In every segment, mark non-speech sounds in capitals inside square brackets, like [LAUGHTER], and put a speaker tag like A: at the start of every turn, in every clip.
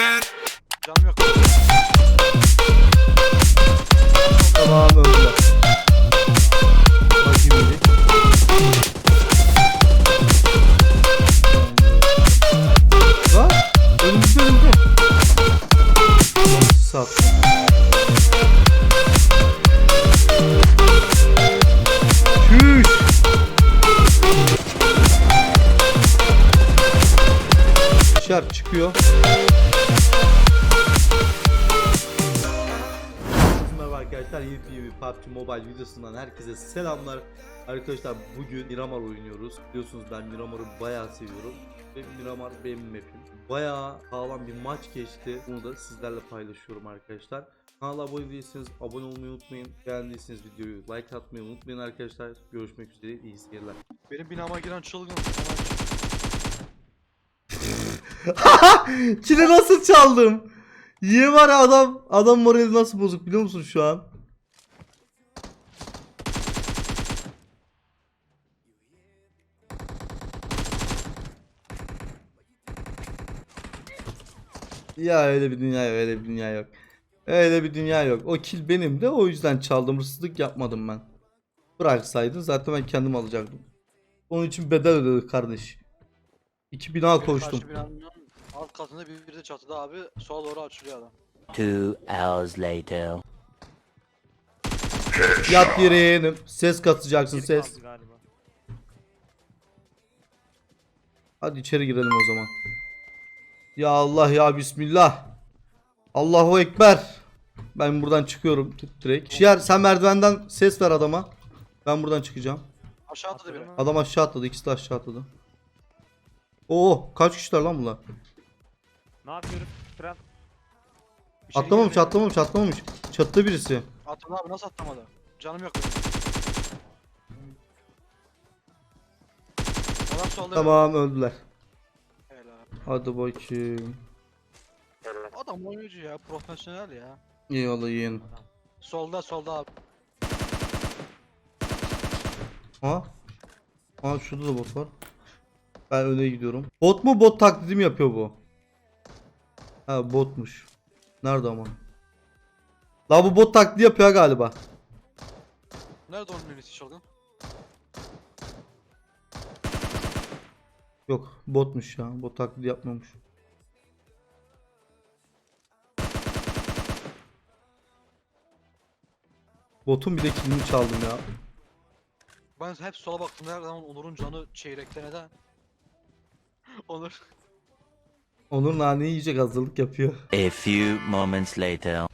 A: Canım yok.
B: Tamam öldüler. Bakayım bir. Lan önümüzde önümüzde. Sattı. Çüş. Dışarı çıkıyor. Arkadaşlar yeni bir PUBG Mobile videosundan herkese selamlar. Arkadaşlar bugün Miramar oynuyoruz. Biliyorsunuz ben Miramar'ı bayağı seviyorum. Ve Miramar benim map'im. Bayağı sağlam bir maç geçti. Bunu da sizlerle paylaşıyorum arkadaşlar. Kanala abone değilseniz abone olmayı unutmayın. Beğendiyseniz videoyu like atmayı unutmayın arkadaşlar. Görüşmek üzere iyi seyirler.
A: Benim binama giren çılgın. [LAUGHS]
B: Kili nasıl çaldım? Yiye var ya adam adam morali nasıl bozuk biliyor musun şu an? Ya öyle bir dünya yok, öyle bir dünya yok. Öyle bir dünya yok. O kill benim de o yüzden çaldım. Hırsızlık yapmadım ben. Bıraksaydın zaten ben kendim alacaktım. Onun için bedel ödedik kardeş. İki bina koştum.
A: Karşı binanın alt katında bir, bir de çatıda abi. Sola doğru açılıyor adam.
C: Two hours later.
B: Yat yere yeğenim. Ses katacaksın ses.
D: galiba.
B: Hadi içeri girelim o zaman. Ya Allah ya Bismillah. Allahu Ekber. Ben buradan çıkıyorum direkt. Şiar sen merdivenden ses ver adama. Ben buradan çıkacağım.
A: Aşağı atladı biri.
B: Adam aşağı atladı. ikisi de aşağı atladı. Oo kaç kişiler lan bunlar?
D: Ne yapıyoruz? Kral.
A: Bir şey
B: Atlamamış
A: girmiyor.
B: atlamamış atlamamış. Çatıda birisi.
A: Atladı abi nasıl atlamadı? Canım yok. Adam solda.
B: Tamam öldüler. Hadi bakayım.
A: Adam oyuncu ya. Profesyonel ya.
B: Eyvallah yeğenim.
A: Solda solda abi.
B: Ha? Ha şurada da bot var. Ben öne gidiyorum. Bot mu bot taklidi mi yapıyor bu? Ha botmuş. Nerede ama? La bu bot taklidi yapıyor galiba.
A: Nerede onun ünlüsü çılgın?
B: Yok botmuş ya. Bot taklidi yapmamış. Botun bir de kilini çaldım ya.
A: Ben hep sola baktım her zaman Onur'un canı çeyrekte neden? [LAUGHS] Onur.
B: Onur nane yiyecek hazırlık yapıyor.
C: A few moments later.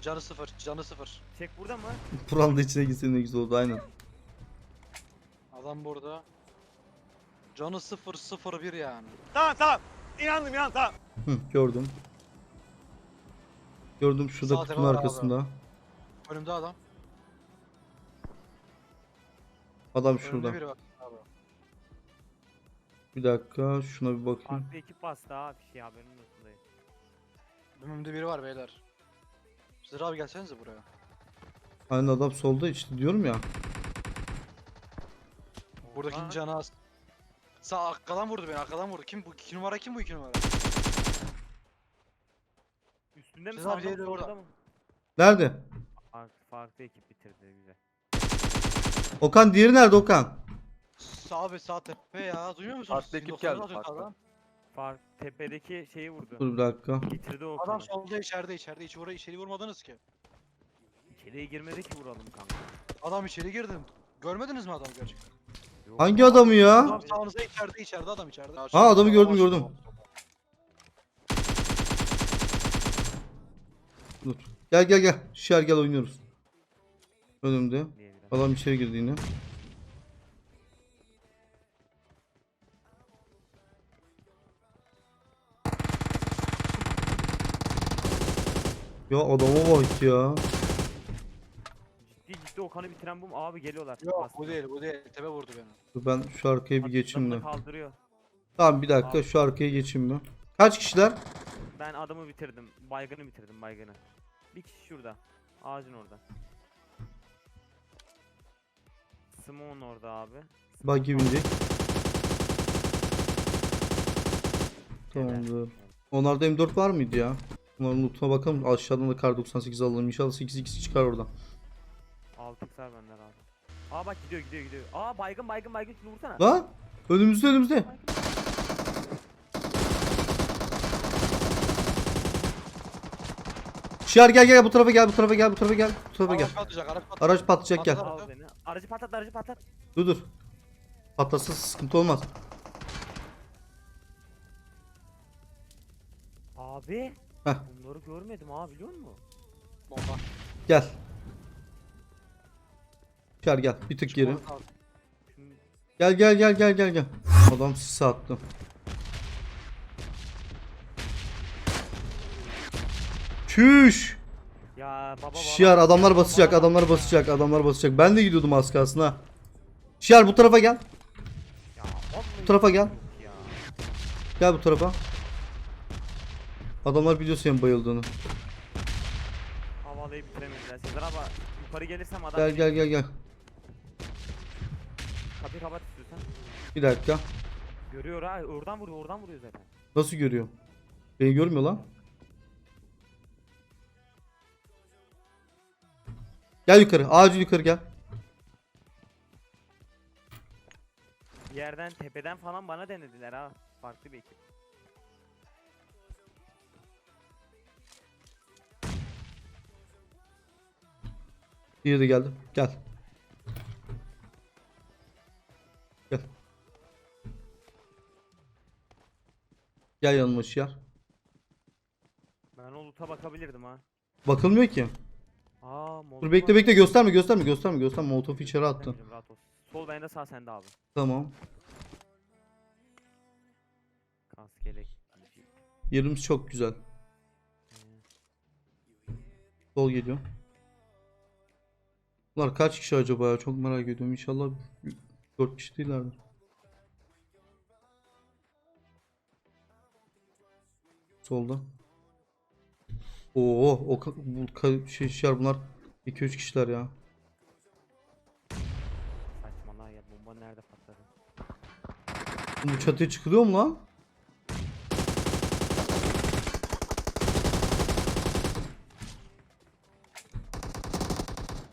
A: Canı sıfır, canı sıfır.
D: Çek burada mı?
B: Buranın da içine gitse ne güzel oldu aynen.
A: Adam burada. Canı sıfır sıfır bir yani.
D: Tamam tamam. İnandım inan tamam.
B: Hı, gördüm. Gördüm şurada
A: Sağ
B: kutunun
A: tarafa bak
B: arkasında.
A: Önümde adam.
B: Adam
A: Önümde
B: şurada.
A: biri. Abi.
B: Bir dakika şuna bir bakayım.
D: Farklı ekip bastı ha bir şey haberin olsun.
A: Önümde biri var beyler. Zırh abi gelsenize buraya.
B: Aynen adam solda işte diyorum ya.
A: Buradaki
D: Aa.
A: canı az. Sağ arkadan vurdu beni arkadan vurdu. Kim bu iki numara kim bu iki numara?
D: Üstünde mi
A: Siz abi
D: sağda mı
A: diğeri orada.
D: mı?
B: Nerede?
D: Farklı, farklı ekip bitirdi güzel.
B: Okan diğeri nerede Okan?
A: Sağ abi sağ tepe ya duymuyor musunuz?
E: Farklı ekip
A: 190'ı
E: geldi,
A: atıyor
E: farklı.
A: Adam.
D: Fark tepedeki şeyi vurdu.
B: Dur bir dakika.
D: Bitirdi o
A: adam solda içeride içeride içi oraya içeri vurmadınız ki.
D: İçeriye girmedi ki vuralım kanka.
A: Adam içeri girdi. Görmediniz mi adamı gerçekten?
B: Hangi adamı ya?
A: Adam sağınızda içeride içeride adam içeride.
B: Ha adamı gördüm gördüm. Dur. Gel gel gel. Şer gel oynuyoruz. Önümde. Adam içeri girdi yine. Ya adama bak ya.
D: Okan'ı bitiren bu mu? Abi geliyorlar.
A: Yok bu değil bu değil. Tepe vurdu beni.
B: Dur Ben şu arkaya bir geçeyim de.
D: Kaldırıyor.
B: Tamam bir dakika şu arkaya geçeyim ben. Kaç kişiler?
D: Ben adamı bitirdim. Baygını bitirdim baygını. Bir kişi şurada. Ağacın orada. Simon orada abi.
B: Buggy binecek. Tamamdır. Onlarda M4 var mıydı ya? Onların lootuna bakalım. Aşağıdan da kar 98 alalım. İnşallah 8x çıkar oradan.
D: 6 kısa benden abi. Aa bak gidiyor gidiyor gidiyor. Aa baygın baygın baygın şunu vursana.
B: Lan! Önümüzde önümüzde. Şiar gel gel bu tarafa gel bu tarafa gel bu tarafa gel bu tarafa gel.
A: Araç patlayacak araç patlayacak.
B: Araç patlayacak gel.
A: Patladı.
D: Al beni. Aracı patlat aracı patlat.
B: Dur dur. Patlasa sıkıntı olmaz.
D: Abi.
B: Heh.
D: Bunları görmedim abi biliyor musun?
A: Bomba.
B: Gel. Şiar gel bir tık geri. Gel gel gel gel gel gel. Adam sisi attı. Çüş.
D: ya baba baba.
B: Şiar adamlar basacak, adamlar basacak, adamlar basacak. Ben de gidiyordum az kalsın ha. Şiar bu tarafa gel. Bu tarafa gel. Gel bu tarafa. Adamlar biliyor senin bayıldığını.
D: Havalayı bitiremediler. Sezer abi yukarı gelirsem adam
B: Gel gel gel gel.
D: Kapıyı kapat istiyorsan.
B: Bir dakika.
D: Görüyor ha oradan vuruyor oradan vuruyor zaten.
B: Nasıl görüyor? Beni görmüyor lan. Gel yukarı. Acil yukarı gel.
D: Bir yerden tepeden falan bana denediler ha. Farklı bir ekip.
B: Diğeri de geldi. Gel. Gel. Gel yanıma Şiar.
D: Ben o loot'a bakabilirdim ha.
B: Bakılmıyor ki.
D: Aa
B: Dur bekle bekle gösterme gösterme gösterme gösterme. Molotov içeri attın.
D: Rahat ol. Sol bende sağ sende abi.
B: Tamam.
D: Kask giysi.
B: Yerimiz çok güzel. Sol geliyor. Bunlar kaç kişi acaba ya? Çok merak ediyorum. İnşallah 4 kişi değillerdir. Solda. Oo, o bu şey şişer bunlar 2-3 kişiler ya.
D: Saçmalama ya bomba nerede patladı?
B: Bu çatıya çıkılıyor mu lan?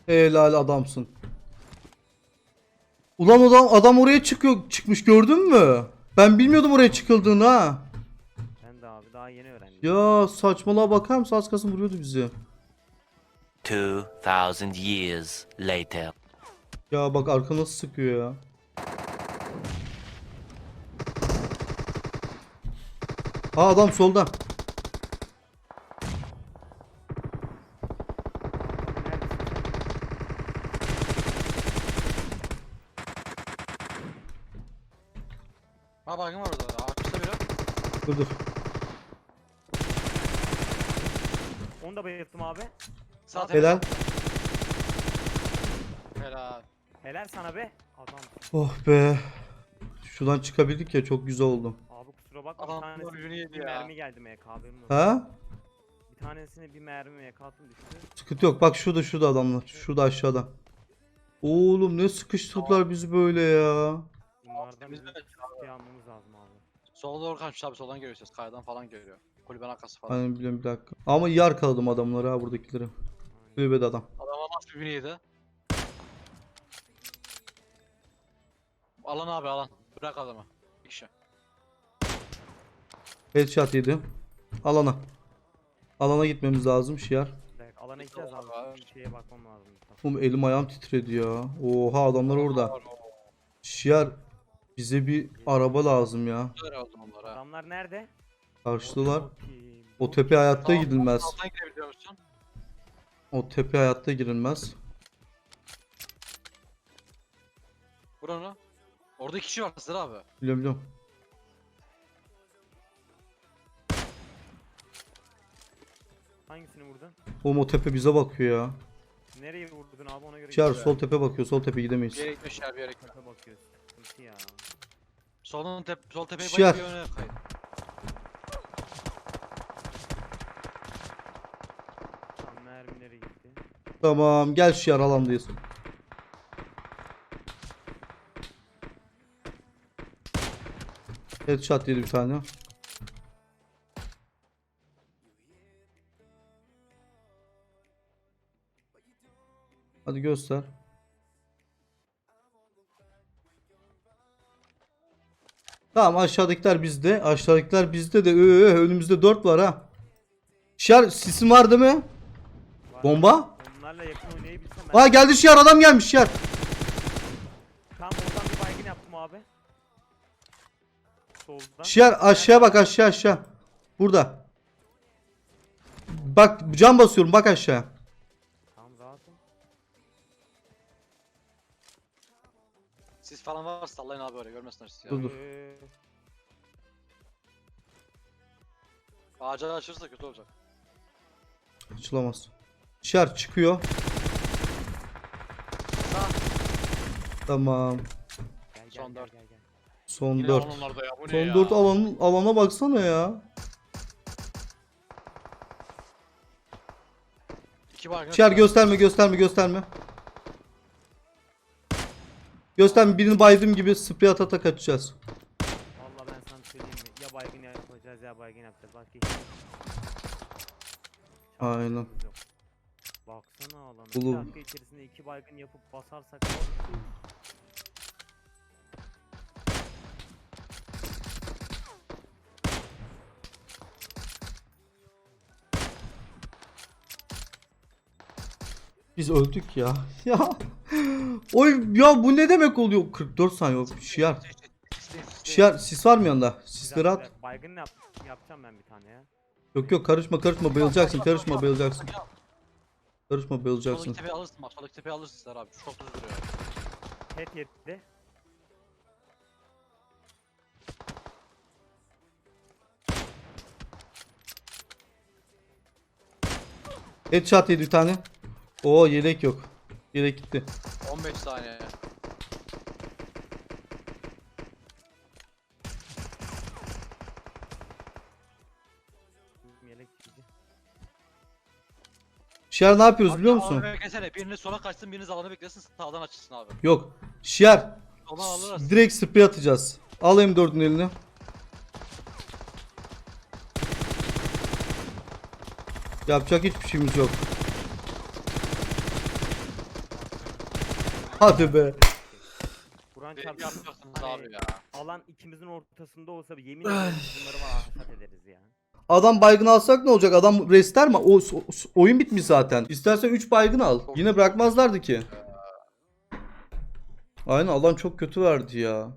B: Helal adamsın. Ulan adam adam oraya çıkıyor çıkmış gördün mü? Ben bilmiyordum oraya çıkıldığını ha.
D: Ben de abi daha yeni öğrendim.
B: Ya saçmalığa bakar mısın? Az kalsın vuruyordu bizi.
C: 2,000 years later.
B: Ya bak arka nasıl sıkıyor ya. Aa adam solda.
A: Ha var orada. Arkasında biri.
B: Dur dur.
D: Onu da bayılttım abi.
A: Sağ
B: Helal.
A: Helal.
D: Helal sana be. Adam.
B: Oh be. Şuradan çıkabildik ya çok güzel oldu.
D: Abi kusura bakma
A: Adam
D: bir tanesine
A: golünü yedi
D: bir
A: ya.
D: mermi geldi MK haberin olsun.
B: Ha?
D: Bir tanesine bir mermi MK attım düştü.
B: Sıkıntı yok. Bak şurada şurada adamlar. Şurada aşağıda. Oğlum ne sıkıştırdılar bizi böyle ya.
D: Bunlardan
A: temiz
D: bir
A: mi?
D: şey almamız lazım abi.
A: Sola doğru kaçmış abi soldan ses. Kayadan falan geliyor. Kulüben arkası falan.
B: Hani biliyorum bir dakika. Ama yar kaladım adamları ha buradakileri.
D: Aynen.
B: Kulübede adam.
A: Adama nasıl bir yedi. Alan abi alan. Bırak adamı. Bir kişi.
B: Headshot yedi. Alana. Alana gitmemiz lazım şiar.
D: Bir dakika, alana gideceğiz abi. Bir şeye bakmam lazım.
B: Oğlum elim ayağım titredi ya. Oha adamlar orada. Şiar bize bir araba lazım ya.
D: Adamlar nerede?
B: Karşıdalar.
D: Bakayım.
B: O tepe hayatta
A: Tamam,
B: gidilmez.
A: Alttan girebiliyor musun?
B: O tepe hayatta girilmez.
A: Vur onu. Orada iki kişi var Sıra abi.
B: Biliyorum biliyorum.
D: Hangisini vurdun?
B: Oğlum o tepe bize bakıyor ya.
D: Nereye vurdun abi ona göre gideceğiz.
B: sol tepe bakıyor. Sol tepe gidemeyiz.
A: Bir yere gitmiş ya bir yere gitmiş.
D: Tepe bakıyoruz sıkıntı ya.
A: Solun tep sol tepeye
B: Şu
A: bayıp bir öne kay.
D: Tam mermileri gitti.
B: Tamam gel şu yan alandayız. Headshot yedi bir tane. Hadi göster. Tamam aşağıdakiler bizde. Aşağıdakiler bizde de ee, önümüzde 4 var ha. Şer sisin var değil mi?
D: Var.
B: Bomba?
D: Onlarla yakın oynayabilsem ben.
B: Aa geldi Şer adam gelmiş Şer.
D: Tam oradan bir baygın yaptım abi. Soldan.
B: Şer aşağı bak aşağı aşağı. Burada. Bak cam basıyorum bak aşağı.
A: Falan varsa sallayın abi öyle görmesinler sizi ya.
B: Dur, dur.
D: Ee,
A: Ağaca açırsa kötü olacak.
B: Açılamaz. Şer çıkıyor.
A: Sağ.
B: Tamam.
D: Gel gel
A: Son
D: gel
A: dört.
D: gel gel.
B: Son
A: Yine
B: 4.
A: onlarda ya bu ne
B: Son
A: ya?
B: 4 alan alana baksana ya.
A: İki baygın.
B: Şer gösterme gösterme gösterme. Gösterme birini baydım gibi sprey ata ata kaçacağız.
D: Vallahi ben sana söyleyeyim mi? Ya baygın yapacağız ya baygın yapacağız. Bak hiç.
B: Aynen.
D: yok. Baksana alana.
B: Oğlum.
D: Bir dakika içerisinde iki baygın yapıp basarsak
B: Biz öldük ya. [LAUGHS] Ya. Oy ya bu ne demek oluyor? 44 saniye oldu. Şiar. Şiar sis var mı yanında? Sisleri at.
D: Baygın yap yapacağım ben bir tane ya.
B: Yok yok karışma karışma bayılacaksın karışma bayılacaksın. Karışma bayılacaksın.
A: Soldaki tepeyi alırsın bak soldaki tepeyi alırsın sizler abi. Çok düz duruyor.
D: Head yedi.
B: Headshot yedi bir tane. Oo yelek yok. Yelek gitti.
A: 15 saniye.
B: Şiar ne yapıyoruz
A: Abi
B: biliyor
A: alanı
B: musun?
A: Beklesene. Biriniz sola kaçsın biriniz alanı beklesin sağdan açılsın abi.
B: Yok. Şiar.
A: Alırız.
B: Direkt sprey atacağız. Al M4'ün eline. Yapacak hiçbir şeyimiz yok. Hadi be.
D: Kur'an
A: Benim
D: çarpsın.
A: yapacaksınız
D: Hani
A: abi ya.
D: alan ikimizin ortasında olsa yemin ederim bunları var hasat ederiz ya.
B: Adam baygın alsak ne olacak? Adam restler mi? O, o- oyun bitmiş zaten. İstersen 3 baygın al. Yine bırakmazlardı ki. Aynen alan çok kötü verdi ya.